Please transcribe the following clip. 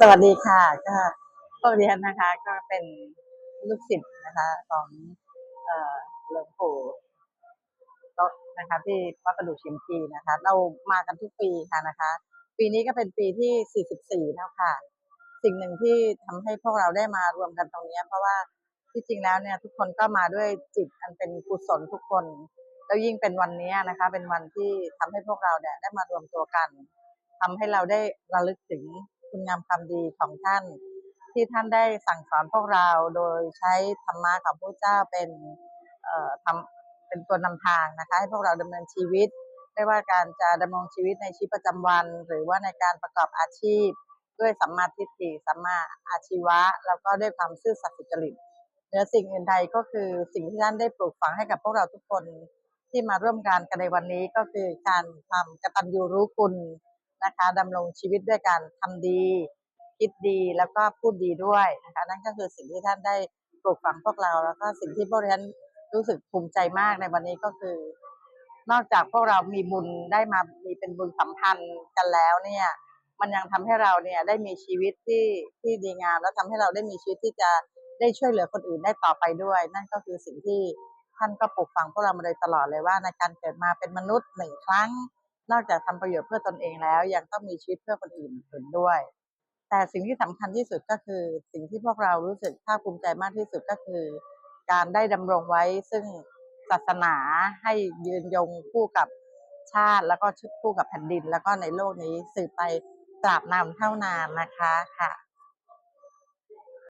สวัสดีค่ะ ก็พวกเรียนนะคะ ก็เป็นลูกศิษย์นะคะ ของเหลวงปู่โต๊ะนะคะ ที่วัดประดูชิมพีนะคะ เรามากันทุกปีค่ะนะคะ ปีนี้ก็เป็นปีที่ 44 แล้วค่ะ สิ่งหนึ่งที่ทำให้พวกเราได้มารวมกันตรงนี้ เพราะว่าที่จริงแล้วเนี่ยทุกคนก็มาด้วยจิตอันเป็นกุศลทุกคน แล้วยิ่งเป็นวันนี้นะคะ เป็นวันที่ทำให้พวกเราเนี่ยได้มารวมตัวกันทำให้เราได้ระลึกถึงคุณงามความดีของท่าน ที่ท่านได้สั่งสอนพวกเราโดยใช้ธรรมะของพระเจ้าเป็นเอ่อทำเป็นตัวนำทางนะคะให้พวกเราดำเนินชีวิต ไม่ว่าการจะดำรงชีวิตในชีวิตประจำวัน หรือว่าในการประกอบอาชีพ ด้วยสัมมาทิฏฐิสัมมาอาชีวะ แล้วก็ด้วยความซื่อสัตย์สุจริตเหนือสิ่งอื่นใดก็คือสิ่งที่ท่านได้ปลูกฝังให้กับพวกเราทุกคน ที่มาร่วมงานกันในวันนี้ก็คือการทำกตัญญูรู้คุณนะคะดำรงชีวิตด้วยการทำดี คิดดีแล้วก็พูดดีด้วยนะคะนั่นก็คือสิ่งที่ท่านได้ปลูกฝังพวกเรา แล้วก็สิ่งที่พวกท่านรู้สึกภูมิใจมากในวันนี้ก็คือ นอกจากพวกเรามีบุญได้มามีเป็นบุญสัมพันธ์กันแล้วเนี่ยมันยังทำให้เราเนี่ยได้มีชีวิตที่ที่ดีงาม และทำให้เราได้มีชีวิตที่จะได้ช่วยเหลือคนอื่นได้ต่อไปด้วย นั่นก็คือสิ่งที่ ท่านก็ปลูกฝังพวกเรามาโดยตลอดเลยว่าในการเกิดมาเป็นมนุษย์หนึ่งครั้ง นอกจากทำประโยชน์เพื่อตนเองแล้ว ยังต้องมีชีวิตเพื่อคนอื่นอื่นด้วย แต่สิ่งที่สำคัญที่สุดก็คือสิ่งที่พวกเรารู้สึกภาคภูมิใจมากที่สุดก็คือ การได้ดำรงไว้ซึ่งศาสนาให้ยืนยงคู่กับชาติแล้วก็คู่กับแผ่นดิน แล้วก็ในโลกนี้สืบไปตราบนานเท่านานนะคะค่ะ